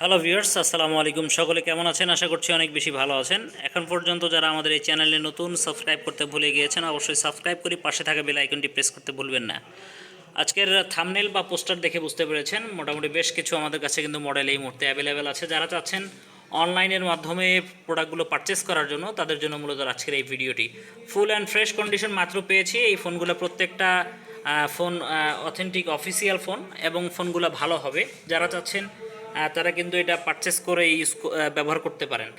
Hello viewers আসসালামু আলাইকুম। সকলে কেমন আছেন? আশা করছি অনেক বেশি ভালো আছেন। এখন পর্যন্ত যারা আমাদের এই চ্যানেলে নতুন সাবস্ক্রাইব করতে ভুলে গিয়েছেন, অবশ্যই সাবস্ক্রাইব করে পাশে থাকা বেল আইকনটি প্রেস করতে ভুলবেন না। আজকের থামনেল বা পোস্টার দেখে বুঝতে পেরেছেন, মোটামুটি বেশ কিছু আমাদের কাছে কিন্তু মডেল এই মুহূর্তে অ্যাভেলেবেল আছে। যারা চাচ্ছেন অনলাইনের মাধ্যমে প্রোডাক্টগুলো পারচেস করার জন্য, তাদের জন্য মূলত আজকের এই ভিডিওটি ফুল অ্যান্ড ফ্রেশ কন্ডিশন মাত্র পেয়েছি। এই ফোনগুলো প্রত্যেকটা ফোন অথেন্টিক অফিসিয়াল ফোন এবং ফোনগুলো ভালো হবে। যারা চাচ্ছেন তারা কিন্তু এটা পারচেস করে ইউজ ব্যবহার করতে পারেন।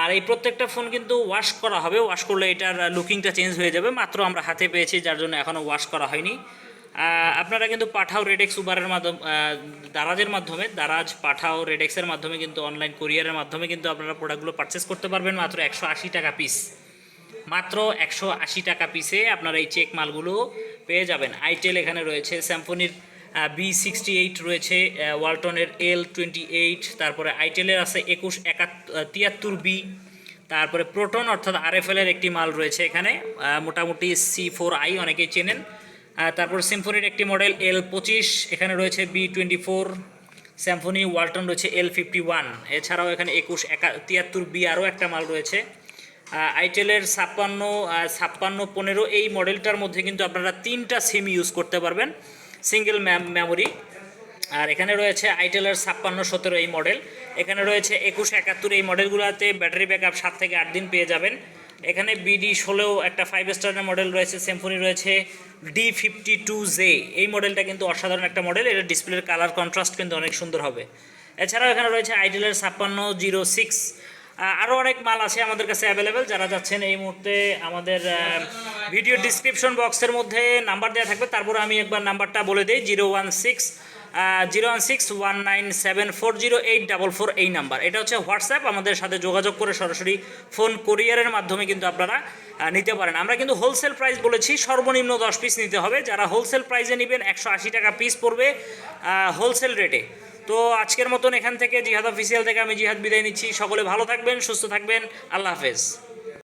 আর এই প্রত্যেকটা ফোন কিন্তু ওয়াশ করা হবে। ওয়াশ করলে এটার লুকিংটা চেঞ্জ হয়ে যাবে। মাত্র আমরা হাতে পেয়েছি, যার জন্য এখনও ওয়াশ করা হয়নি। আপনারা কিন্তু পাঠাও রেডেক্স উবারের মাধ্যমে দারাজের মাধ্যমে, দারাজ, পাঠাও রেডেক্সের মাধ্যমে কিন্তু অনলাইন কোরিয়ারের মাধ্যমে কিন্তু আপনারা প্রোডাক্টগুলো পারচেস করতে পারবেন। মাত্র একশো আশি টাকা পিস মাত্র একশো আশি টাকা পিসে আপনারা এই চেক মালগুলো পেয়ে যাবেন। আইটেল এখানে রয়েছে। স্যাম্ফোনির বি সিক্সটি এইট রয়েছে ওয়ালটনের এল টোয়েন্টি এইট তারপরে আইটেলের আছে একুশ একাত্তর তিয়াত্তর বি তারপরে প্রোটন অর্থাৎ আরএফএল এর একটি মাল রয়েছে এখানে মোটামুটি সি ফোর আই অনেকেই চেনেন। তারপর সিম্ফোনির একটি মডেল এল পঁচিশ, এখানে রয়েছে B twenty four Symphony Walton রয়েছে এল ফিফটি ওয়ান এছাড়াও এখানে একুশ একা, তিয়াত্তর বি আরও একটা মাল রয়েছে। আইটেলের ছাপ্পান্ন ছাপ্পান্ন, পনেরো এই মডেলটার মধ্যে কিন্তু আপনারা তিনটা সিম ইউজ করতে পারবেন। সিঙ্গেল মেমোরি আর এখানে রয়েছে আইটেলের ছাপ্পান্ন, সতেরো এই মডেল এখানে রয়েছে একুশ, একাত্তর এই মডেলগুলোতে ব্যাটারি ব্যাকআপ সাত থেকে আট দিন পেয়ে যাবেন। এখানে বিডি ষোলো একটা ফাইভ স্টারের মডেল রয়েছে সিম্ফনি রয়েছে ডি ফিফটি টু জে এই মডেলটা কিন্তু অসাধারণ একটা মডেল এটা ডিসপ্লের কালার কন্ট্রাস্ট কিন্তু অনেক সুন্দর হবে। এছাড়াও এখানে রয়েছে আইটেলের ছাপ্পান্ন জিরো সিক্স আরও অনেক মাল আছে আমাদের কাছে অ্যাভেলেবেল যারা যাচ্ছেন এই মুহূর্তে আমাদের ভিডিও ডিসক্রিপশন বক্সের মধ্যে নাম্বার দেওয়া থাকবে, তারপর আমি একবার নাম্বারটা বলে দিই, zero one six zero one six, one nine seven four zero eight double four এই নাম্বার এটা হচ্ছে হোয়াটসঅ্যাপ, আমাদের সাথে যোগাযোগ করে সরাসরি ফোন কোরিয়ারের মাধ্যমে কিন্তু আপনারা নিতে পারেন। আমরা কিন্তু হোলসেল প্রাইস বলেছি, সর্বনিম্ন দশ পিস নিতে হবে। যারা হোলসেল প্রাইসে নেবেন, একশো আশি টাকা পিস পড়বে হোলসেল রেটে তো আজকের মতন এখান থেকে জিহাদ অফিসিয়াল থেকে আমি জিহাদ বিদায় নিচ্ছি। সকলে ভালো থাকবেন, সুস্থ থাকবেন। আল্লাহ হাফেজ।